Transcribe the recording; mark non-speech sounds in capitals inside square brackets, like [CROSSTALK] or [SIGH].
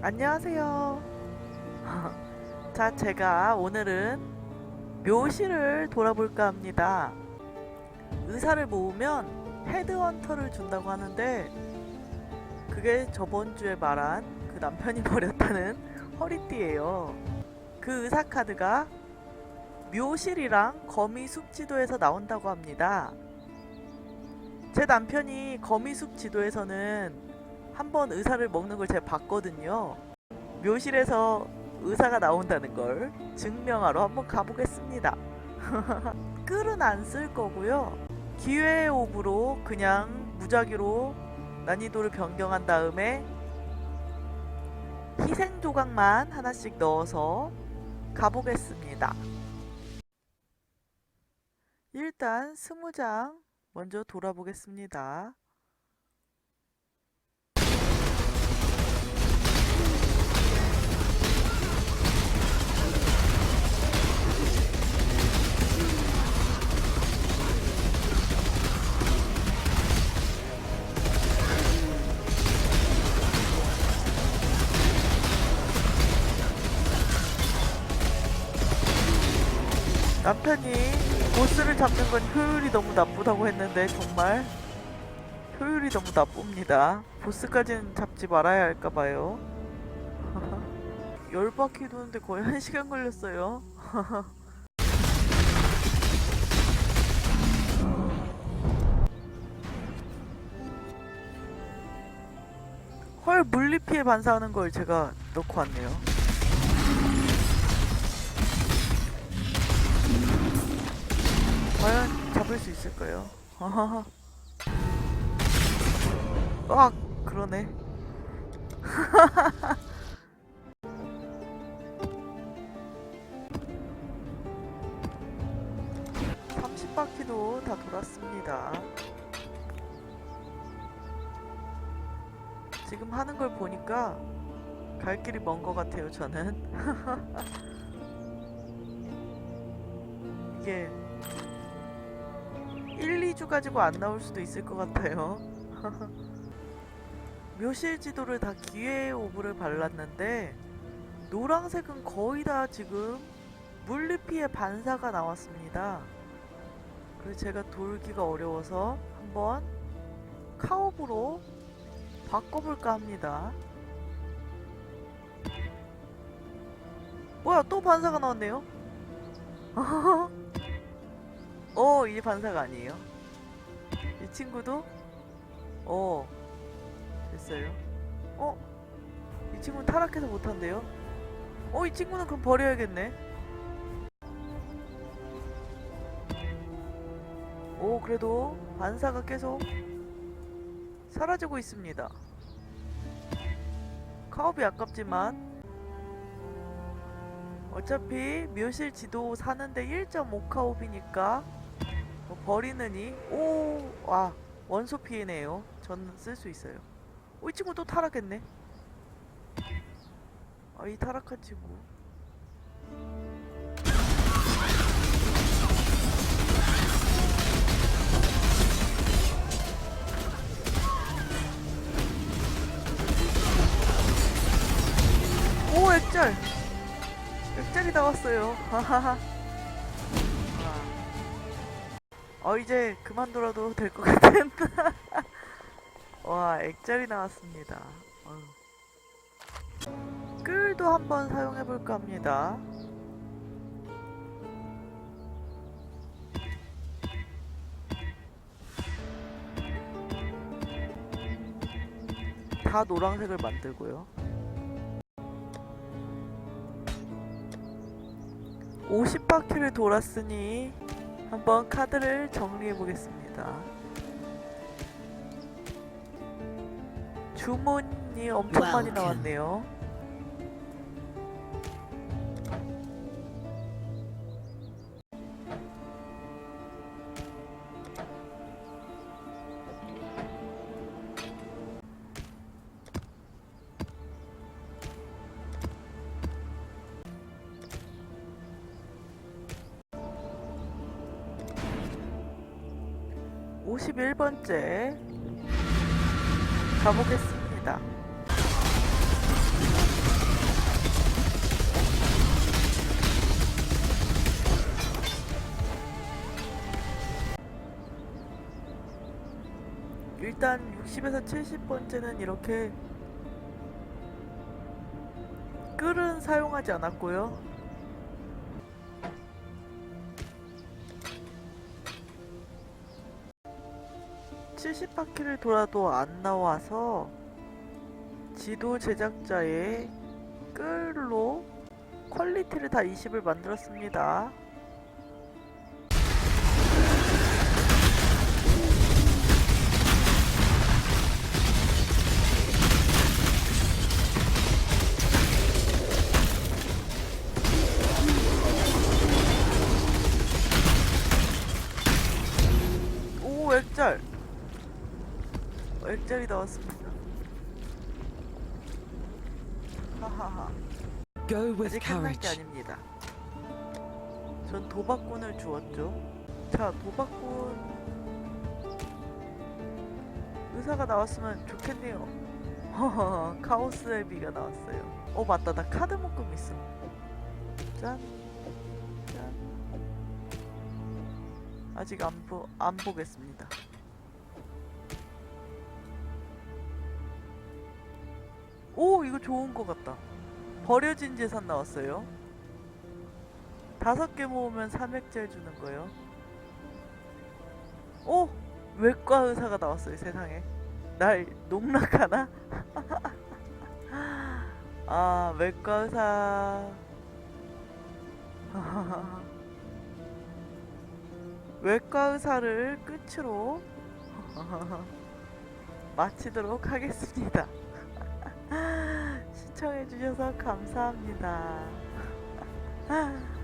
안녕하세요. [LAUGHS] 자, 제가 오늘은 묘실을 돌아볼까 합니다. 의사를 모으면 헤드헌터를 준다고 하는데 그게 저번 주에 말한 그 남편이 [LAUGHS] 버렸다는 허리띠예요. 그 의사 카드가 묘실이랑 거미 숲지도에서 나온다고 합니다. 제 남편이 거미 숲지도에서는 한 번 의사를 먹는 걸 제가 봤거든요. 묘실에서 의사가 나온다는 걸 증명하러 한번 가보겠습니다. [LAUGHS] 끌은 안 쓸 거고요. 기회의 옵으로 그냥 무작위로 난이도를 변경한 다음에 희생 조각만 하나씩 넣어서 가보겠습니다. 일단 스무 장 먼저 돌아보겠습니다. 남편이 보스를 잡는 건 효율이 너무 나쁘다고 했는데 정말 효율이 너무 나쁩니다. 보스까지는 잡지 말아야 할까 봐요. [LAUGHS] 열 바퀴 도는데 거의 한 시간 걸렸어요. [LAUGHS] 헐 물리 피해 반사하는 걸 제가 넣고 왔네요. 과연 잡을 수 있을까요? [LAUGHS] 아 그러네. [LAUGHS] 30바퀴도 다 돌았습니다. 지금 하는 걸 보니까 갈 길이 먼 것 같아요, 저는. [LAUGHS] 이게 1, 2주 가지고 안 나올 수도 있을 것 같아요. [LAUGHS] 묘실 지도를 다 기회의 오브를 발랐는데 노란색은 거의 다 지금 물리피의 반사가 나왔습니다. 그래서 제가 돌기가 어려워서 한번 카옵으로 바꿔볼까 합니다. 뭐야 또 반사가 나왔네요? [LAUGHS] 어, 이게 반사가 아니에요. 이 친구도 어 됐어요. 어? 이 친구는 타락해서 못한대요. 어, 이 친구는 그럼 버려야겠네. 오, 그래도 반사가 계속 사라지고 있습니다. 카옵이 아깝지만 어차피 묘실 지도 사는데 1.5카옵이니까 뭐 버리느니 오, 와 원소 피해네요. 저는 쓸수 있어요. 오, 이 친구 또 타락했네. 아, 이 타락한 친구. 오, 액절! 액절이 나왔어요. 하하하. 어, 이제 그만둬라도 될 것 같은. [LAUGHS] 와, 액절이 나왔습니다. 끌도 한번 사용해볼까 합니다. 다 노란색을 만들고요. 50바퀴를 돌았으니 한번 카드를 정리해 보겠습니다. 주문이 엄청 많이. 나왔네요. 51번째 가보겠습니다. 일단 60에서 70번째는 이렇게 끌은 사용하지 않았고요. 칠십 바퀴를 돌아도 안 나와서 지도 제작자의 끌로 퀄리티를 다 20을 만들었습니다. 액짤이 나왔습니다. 하하하. Go with 아직 끝날 게 courage. 아닙니다. 전 도박꾼을 주었죠. 자 도박꾼. 의사가 나왔으면 좋겠네요. 허허 카오스 앱이가 나왔어요. 어 맞다. 나 카드 묶음 있어 짠. 짠. 아직 안, 보, 안 보겠습니다. 오, 이거 좋은 거 같다. 버려진 재산 나왔어요. 다섯 개 모으면 3액젤 주는 거요. 오! 외과 의사가 나왔어요, 세상에. 날 농락하나? [LAUGHS] 아, 외과 의사. [LAUGHS] 외과 의사를 끝으로 [LAUGHS] 마치도록 하겠습니다. [GASPS] 시청해주셔서 감사합니다. [LAUGHS]